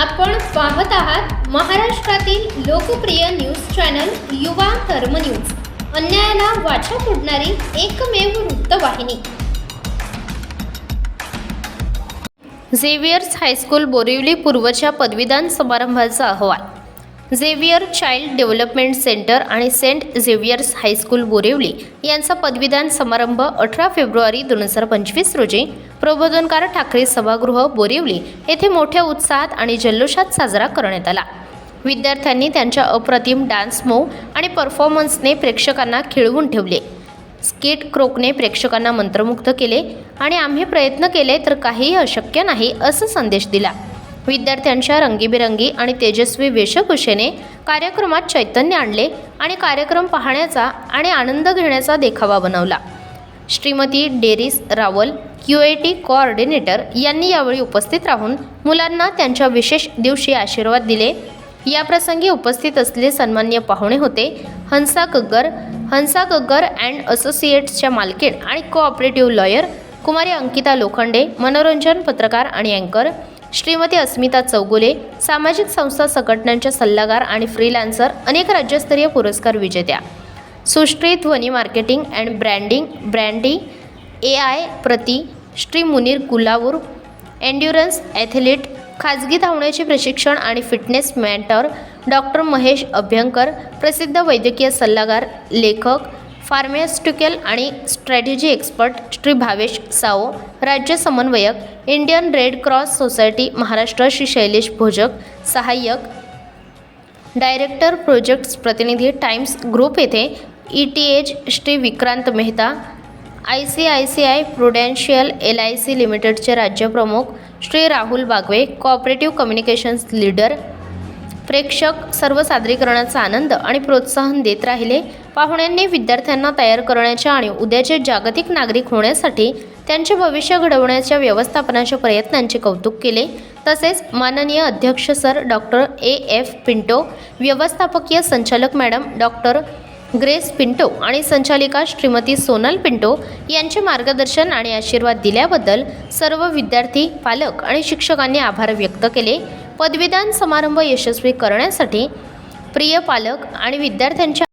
आपण पाहत आहात महाराष्ट्रातील लोकप्रिय न्यूज चॅनल युवा धर्म न्यूज. अन्यायाला वाचा फोडणारी एकमेव वृत्तवाहिनी. झेवियर्स हायस्कूल बोरिवली पूर्वच्या पदवीदान समारंभाचा अहवाल. झेवियर चाइल्ड डेव्हलपमेंट सेंटर आणि Saint Xavier's High School Borivali यांचा पदवीदान समारंभ अठरा फेब्रुवारी दोन हजार पंचवीस रोजी प्रबोधनकार ठाकरे सभागृह बोरिवली येथे मोठ्या उत्साहात आणि जल्लोषात साजरा करण्यात आला. विद्यार्थ्यांनी त्यांच्या अप्रतिम डान्स मूव आणि परफॉर्मन्सने प्रेक्षकांना खिळवून ठेवले. स्केट क्रोकने प्रेक्षकांना मंत्रमुग्ध केले आणि आम्ही प्रयत्न केले तर काहीही अशक्य नाही असं संदेश दिला. विद्यार्थ्यांच्या रंगीबेरंगी आणि तेजस्वी वेशभूषेने कार्यक्रमात चैतन्य आणले आणि कार्यक्रम पाहण्याचा आणि आनंद घेण्याचा देखावा बनवला. Shrimati Doris Rawal Q A T coordinator यांनी यावेळी उपस्थित राहून मुलांना त्यांच्या विशेष दिवशी आशीर्वाद दिले. याप्रसंगी उपस्थित असलेले सन्मान्य पाहुणे होते हंसा कग्गर हंसा कग्गर अँड असोसिएट्सच्या मालकीण आणि कोऑपरेटिव्ह लॉयर कुमारी अंकिता लोखंडे मनोरंजन पत्रकार आणि अँकर श्रीमती अस्मिता चौगुले सामाजिक संस्था संघटनांच्या सल्लागार आणि फ्रीलान्सर अनेक राज्यस्तरीय पुरस्कार विजेत्या. Sushri Dhwani marketing and branding brandy A I प्रति श्री मुनीर गुलावूर एन्ड्युरन्स ॲथलीट खाजगी धावण्याचे प्रशिक्षण आणि fitness mentor doctor Mahesh Abhyankar प्रसिद्ध वैद्यकीय सल्लागार लेखक फार्मास्युटिकल आणि स्ट्रॅटेजी एक्सपर्ट श्री भावेश साओ राज्य समन्वयक Indian Red Cross Society Maharashtra Shri Shailesh Bhojak सहाय्यक डायरेक्टर प्रोजेक्ट्स प्रतिनिधी टाइम्स ग्रुप येथे E T H Shri Vikrant Mehta I C I C I Prudential L I C लिमिटेडचे राज्यप्रमुख Shri Rahul Bagwe cooperative communications leader प्रेक्षक सर्व सादरीकरणाचा आनंद आणि प्रोत्साहन देत राहिले. पाहुण्यांनी विद्यार्थ्यांना तयार करण्याच्या आणि उद्याचे जागतिक नागरिक होण्यासाठी त्यांचे भविष्य घडवण्याच्या व्यवस्थापनाच्या प्रयत्नांचे कौतुक केले. तसेच माननीय अध्यक्ष sir doctor A. F. Pinto व्यवस्थापकीय संचालक मॅडम डॉक्टर ग्रेस पिंटो आणि संचालिका श्रीमती सोनल पिंटो यांचे मार्गदर्शन आणि आशीर्वाद दिल्याबद्दल सर्व विद्यार्थी पालक आणि शिक्षकांनी आभार व्यक्त केले. पदवीदान समारंभ यशस्वी करण्यासाठी प्रिय पालक आणि विद्यार्थ्यांच्या